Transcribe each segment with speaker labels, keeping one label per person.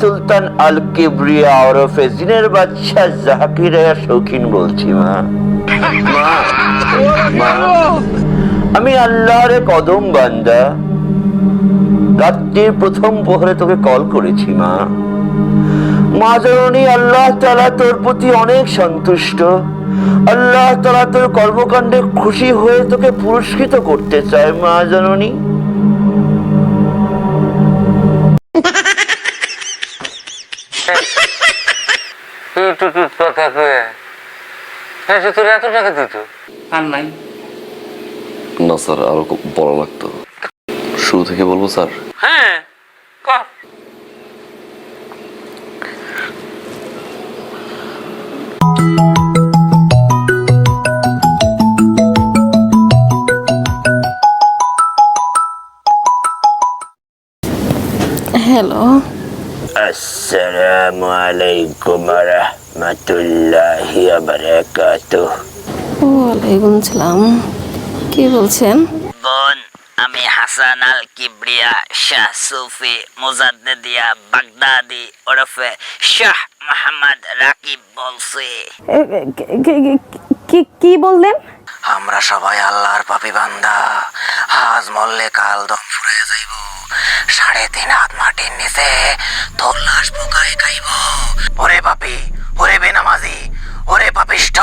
Speaker 1: সুলতান আল কিবরিয়া ওরফে জিনের বাচ্চা শৌখিন বলছি, মা। আমি আল্লাহর কদম বান্দা। রাত্রির প্রথম প্রহরে তোকে কল করেছি, মা। মা আল্লাহ তালা তোর প্রতি অনেক সন্তুষ্ট। আল্লাহ তালা তোর কর্মকাণ্ডে খুশি হয়ে তোকে পুরস্কৃত করতে চায়, মা জননী
Speaker 2: তুই টুক টুক কয়ে হ্যাঁ সে তোর এত টাকা দিত আর নাই
Speaker 3: না স্যার আরও বড় লাগতো। শুরু থেকে বলব স্যার?
Speaker 2: হ্যাঁ কর
Speaker 4: হ্যালো
Speaker 1: আসসালামু আলাইকুম রহমতুল্লাহি বারাকাতুহ
Speaker 4: ওয়ালাইকুম সালাম। কি বলছেন?
Speaker 5: বোন আমি হাসান আল কিবরিয়া শাহ সুফি মুজাদ্দিদিয়া বাগদাদি ওরফে শাহ মোহাম্মদ রাকিব বলছি।
Speaker 4: কি কি বললেন?
Speaker 5: আমরা সবাই আল্লাহর পাপি বান্দা। আজ মরলে কাল দম ফুরে যাইব। সাড়ে তিন হাত মাটির নিচে তোর লাশ পোকায় খাইব। ওরে পাপি ওরে বেনামাজি ওরে পাপিষ্ঠ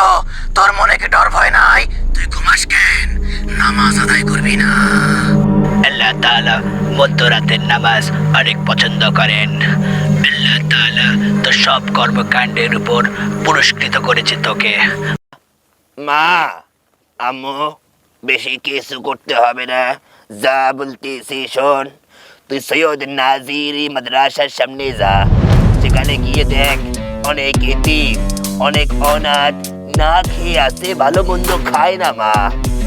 Speaker 5: তোর মনে কি ডর ভয় নাই? তুই ঘুমাস কেন? নামাজ আদায় করবি না। আল্লাহ তাআলা মধ্যরাতের নামাজ অনেক পছন্দ করেন। আল্লাহ তাআলা তোর সব কর্মকাণ্ডের উপর পুরস্কৃত করেছে তোকে।
Speaker 1: মা আম্মু বেশি কিছু করতে হবে না। যা বলতেছি, শোন। তুই সৈয়দ নাজিরি মাদ্রাসার সামনে যা। সেখানে গিয়ে দেখ, অনেক এতিম, অনেক অনাথ না খেয়ে আছে, ভালো মন্দ খায় না মা।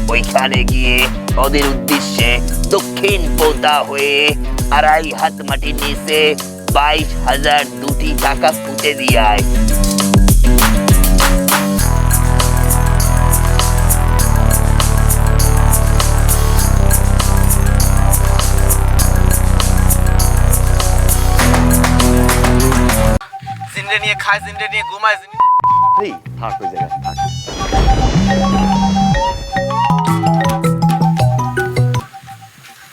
Speaker 1: ওইখানে গিয়ে ওদের উদ্দেশ্যে দক্ষিণ পোতা হয়ে আড়াই হাত মাটির নিচে বাইশ হাজার দুটি টাকা পুঁতে দিয়ে আয়।
Speaker 6: জিনরে নিয়ে খায় জিনরে নিয়ে ঘুমায় জিন
Speaker 3: থাক ওই জায়গায় থাক।